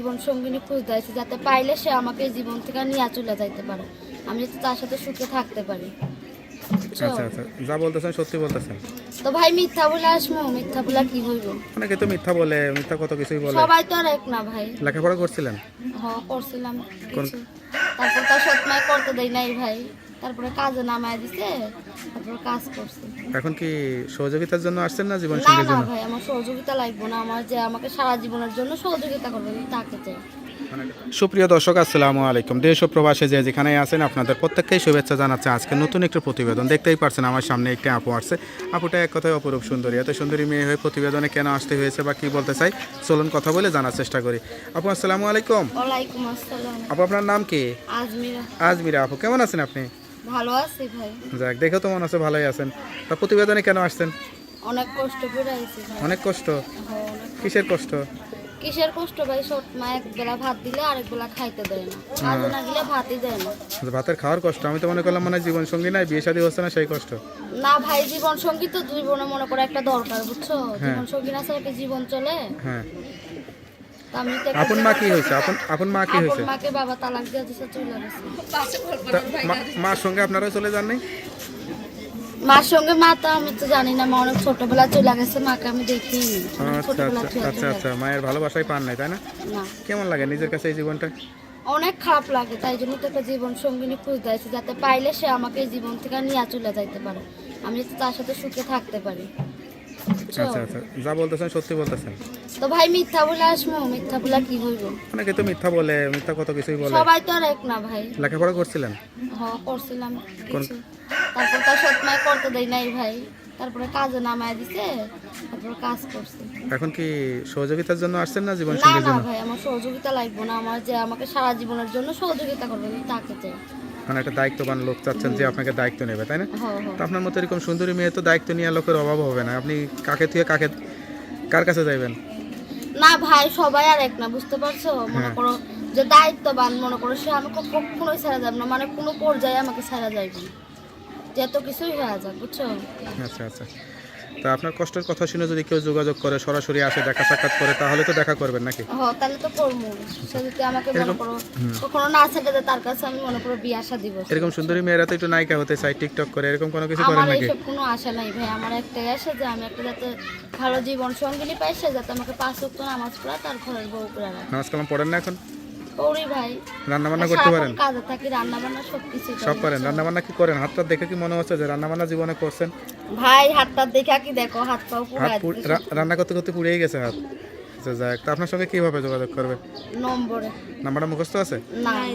জীবন সঙ্গিনী খুঁজতে আছি যাতে পাইলে সে আমাকে জীবন থেকে নিয়ে চলে যাইতে পারে। আমি যাতে তার সাথে সুখে থাকতে পারি। আচ্ছা আচ্ছা। যা বলতেছেন সত্যি বলতেছেন? তো ভাই মিথ্যা বলে আসব মিথ্যা বলে কি হইব? অনেকে তো মিথ্যা বলে মিথ্যা কত কিছুই বলে। সবাই তো আর এক না ভাই। লেখাপড়া করছিলেন? হ করছিলাম তারপর তার সৎমায় করতে দেয় নাই ভাই। তারপরে কাজে নামায় দিছে তারপর কাজ করছি। এখন কি সহযোগিতার জন্য আসছেন না জীবন সঙ্গীর না জন্য? ভাই আমার সহযোগিতা লাগবে না। আমার যে আমাকে সারা জীবনের জন্য সহযোগিতা করবে আমি তাকে চাই। সুপ্রিয় দর্শক আসসালামু আলাইকুম। দেশ ও প্রবাসে যে যেখানে আছেন আপনাদের প্রত্যেককেই শুভেচ্ছা জানাচ্ছে। আজকে নতুন একটি প্রতিবেদন। দেখতেই পারছেন আমার সামনে একটি আপু আসছে। আপুটা এক কথায় অপরূপ সুন্দরী। এত সুন্দরী মেয়ে হয়ে প্রতিবেদনে কেন আসতে হয়েছে বা কি বলতে চাই চলুন কথা বলে জানার চেষ্টা করি। আপু আসসালামু আলাইকুম। আসসালাম। আপু আপনার নাম কি? আজমিরা। আজমিরা আপু কেমন আছেন আপনি? ভালো আছি ভাই। যাক দেখে তো মনে হচ্ছে ভালোই আছেন। তা প্রতিবেদনে কেন আসছেন? অনেক কষ্ট করে আইছি ভাই। অনেক কষ্ট? কিসের কষ্ট? কিসের কষ্ট ভাই? সৎ মা এক বেলা ভাত দিলে আরেক বেলা খাইতে দেয় না। কাজে না গেলে ভাতই দেয় না। ভাতের খাওয়ার কষ্ট? আমি তো মনে করলাম মানে জীবন সঙ্গী নাই বিয়ে শাদী হচ্ছে না সেই কষ্ট। না ভাই জীবন সঙ্গী তো জীবনে মনে করে একটা দরকার বুঝছ? জীবন সঙ্গী না ছাড়া কি জীবন চলে। হ্যাঁ। আপন মা কি হয়েছে? আপন আপন মা কি হয়েছে? মাকে বাবা তালাক দিয়ে দিছে চলে গেছে। মা- মার সঙ্গে আপনারাও চলে যাননি মার সঙ্গে মা তো আমি তো জানি না মা অনেক ছোটবেলা চলে গেছে মাকে আমি দেখিনি আচ্ছা আচ্ছা আচ্ছা আচ্ছা মায়ের ভালোবাসাই পান নাই তাই না? না। কেমন লাগে নিজের কাছে এই জীবনটা? অনেক খারাপ লাগে তাই জন্য তো একটা জীবন সঙ্গিনী খুঁজতে আছি যাতে পাইলে সে আমাকে জীবন থেকে নিয়ে চলে যাইতে পারে। আমি তার সাথে সুখে থাকতে পারি? আচ্ছা আচ্ছা যা বলতেছেন সত্যি বলতেছেন। তো ভাই মিথ্যা বলে আসব মিথ্যা বলে কি হইব? অনেকে তো মিথ্যা বলে মিথ্যা কত কিছুই বলে। সবাই তো আর এক না ভাই। লেখাপড়া করছিলেন? হ করছিলাম কিছু তারপর তার সৎমায় করতে দেয় নাই ভাই। তারপরে কাজে নামায় দিছে তারপর কাজ করছি। এখন কি সহযোগিতার জন্য আসছেন না জীবন না সঙ্গীর না জন্য? ভাই আমার সহযোগিতা লাগবে না। আমার যে আমাকে সারা জীবনের জন্য সহযোগিতা করবে আমি তাকে চাই। মানে একটা দায়িত্ববান লোক চাচ্ছেন যে আপনাকে দায়িত্ব নেবে তাই না? হ হ। তো আপনার মতো এরকম সুন্দরী মেয়ে তো দায়িত্ব নিয়ে লোকের অভাব হবে না। আপনি কাকে থেকে কাকে কার কাছে যাইবেন? না ভাই সবাই আর এক না বুঝতে পারছ? মনে হ্যাঁ। করো যে দায়িত্ববান মনে করো সে আমাকে কখনোই ছাড়া যাবে না মানে কোনো পর্যায়ে আমাকে ছাড়া যে এত কিছুই হয়ে যাক বুঝছ? আচ্ছা আচ্ছা। তা আপনার কষ্টের কথা শুনে যদি কেউ যোগাযোগ করে সরাসরি আসে দেখা সাক্ষাৎ করে তাহলে তো দেখা করবেন নাকি? হ তাহলে তো করব। সে যদি আমাকে মনে করো কখনো না ছেড়ে দেয় তার কাছে আমি মনে করো বিয়ে আসা দিব। এরকম সুন্দরী মেয়েরা তো একটু নায়িকা হতে চায় টিকটক করে এরকম কোনো কিছু করেন আমার নাকি? কোনো আশা নাই ভাই। আমার একটাই আশা যে আমি একটা যাতে ভালো জীবন সঙ্গিনী পাই সে যাতে আমাকে পাঁচ ওয়াক্ত নামাজ পড়া তার ঘরের বউ করে নামাজ কালাম পড়েন না এখন? করি ভাই। রান্না বান্না করতে পারেন? কাজে থাকি রান্না বান্না সব কিছু সব করেন রান্না বান্না কি করেন? হাতটা দেখে কি মনে হচ্ছে যে রান্না বান্না জীবনে করছেন? ভাই হাতটা দেখা কি দেখো হাত পাও পুরো হাত পুড়- রা- রান্না করতে করতে পুড়েই গেছে হাত। আচ্ছা যাক আপনার সঙ্গে কীভাবে যোগাযোগ করবে? নম্বরে। নাম্বারটা মুখস্থ আছে? না